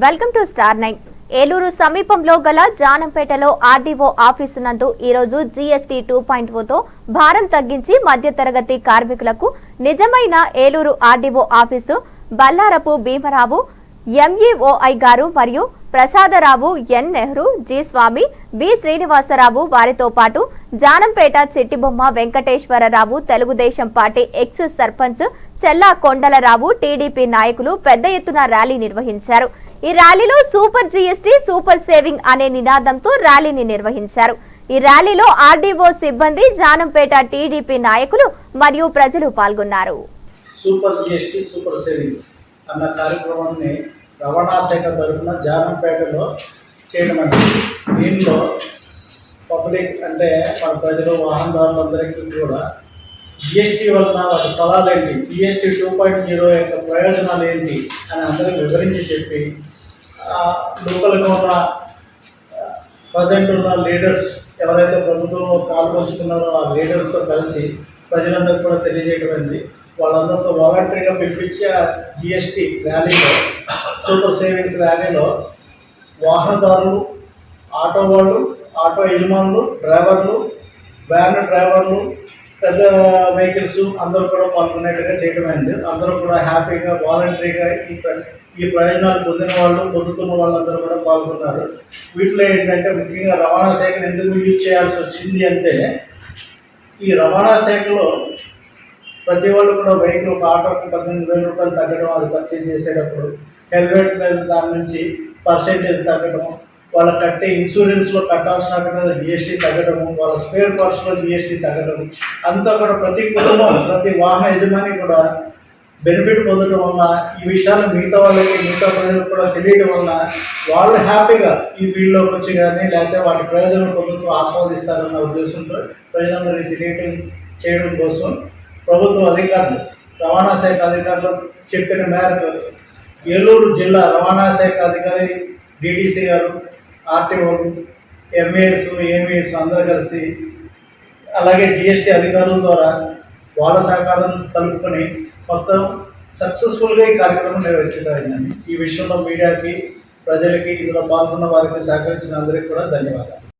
Welcome to star nine. Eluru సమీపంలో గల జానంపేటలో RDO office నందు ఈరోజు జీఎస్టీ టూ పాయింట్ ఓతో భారం తగ్గించి మధ్యతరగతి కార్మికులకు నిజమైన ఏలూరు ఆర్డీఓ ఆఫీసు బల్లారపు భీమరావు ఎంఈఓఐ గారు మరియు Prasadarao N Nehru G Swamy B Srinivasarao వారితో పాటు Janampeta Chittibomma Venkateswararao Telugu Desam party ex sarpanch Chella Kondalarao TDP నాయకులు పెద్ద ఎత్తున ర్యాలీ నిర్వహించారు. ఈ ర్యాలీలో సూపర్ జీఎస్టీ సూపర్ సేవింగ్ అనే నినాదంతో ర్యాలీని నిర్వహించారు. ఈ ర్యాలీలో ఆర్డీఓ సిబ్బంది జానంపేట టీడీపీ నాయకులు మరియు ప్రజలు పాల్గొన్నారు. సూపర్ జిఎస్టీ సూపర్ సేవింగ్స్ అన్న కార్యక్రమాన్ని రవాణా శాఖ తరఫున జానంపేటలో చేయడం అనేది దీనిలో పబ్లిక్ అంటే మన ప్రజలు వాహనదారులందరికీ కూడా జిఎస్టీ వలన వాటి ఫలాలు ఏంటి జిఎస్టీ టూ పాయింట్ జీరో యొక్క ప్రయోజనాలు ఏంటి? అని అందరికి వివరించి చెప్పి లోపలికి ఉన్న ప్రజెంట్ ఉన్న లీడర్స్ ఎవరైతే ప్రభుత్వంలో పాల్పంచుకున్నారో ఆ లీడర్స్తో కలిసి ప్రజలందరికీ కూడా తెలియజేయడమైంది. వాళ్ళందరితో వాలంటరీగా పిలిపించి ఆ జిఎస్టీ ర్యాలీలో సూపర్ సేవింగ్స్ ర్యాలీలో వాహనదారులు ఆటో వాళ్ళు ఆటో యజమానులు డ్రైవర్లు వ్యాన్ డ్రైవర్లు పెద్ద వెహికల్స్ అందరూ కూడా పాల్గొనేట్టుగా చేయడం అయింది. అందరూ కూడా హ్యాపీగా వాలంటరీగా ఈ ఈ ప్రయోజనాలు పొందిన వాళ్ళు పొందుతున్న వాళ్ళందరూ కూడా పాల్గొన్నారు. వీటిలో ఏంటంటే ముఖ్యంగా రవాణా శాఖను ఎందుకు యూజ్ చేయాల్సి వచ్చింది అంటే ఈ రవాణా శాఖలో ప్రతి వాళ్ళు కూడా వెహికల్ ఒక ఆటోకి పద్దెనిమిది వేల రూపాయలు తగ్గడం అది పర్చేజ్ చేసేటప్పుడు హెల్మెట్ మీద దాని నుంచి పర్సెంటేజ్ తగ్గడం వాళ్ళ కట్టే ఇన్సూరెన్స్లో కట్టాల్సిన మీద జిఎస్టీ తగ్గడము వాళ్ళ స్పేర్ పార్ట్స్లో జిఎస్టీ తగ్గడం అంతా కూడా ప్రతి కుటుంబం ప్రతి వాహన యజమాని కూడా బెనిఫిట్ పొందడం వల్ల ఈ విషయాలు మిగతా వాళ్ళకి మిగతా ప్రజలకు కూడా తెలియడం వల్ల వాళ్ళు హ్యాపీగా ఈ ఫీల్డ్లోకి వచ్చి కానీ లేకపోతే వాటి ప్రయోజనం పొందుతూ ఆస్వాదిస్తారన్న ఉద్దేశంతో ప్రజలందరికీ తెలియటం చేయడం కోసం ప్రభుత్వ అధికారులు రవాణా శాఖ అధికారులు చెప్పిన మేరకు ఏలూరు జిల్లా రవాణా శాఖ అధికారి డిటిసి గారు ఆర్టీఓలు ఎంఏఎస్ ఏమిఎస్ అందరూ కలిసి అలాగే జిఎస్టీ అధికారుల ద్వారా వాళ్ళ సహకారం కలుపుకొని మొత్తం సక్సెస్ఫుల్గా ఈ కార్యక్రమం నిర్వహించగలిగిందండి ఈ విషయంలో మీడియాకి ప్రజలకి ఇందులో పాల్గొన్న వారికి సహకరించిన అందరికీ కూడా ధన్యవాదాలు.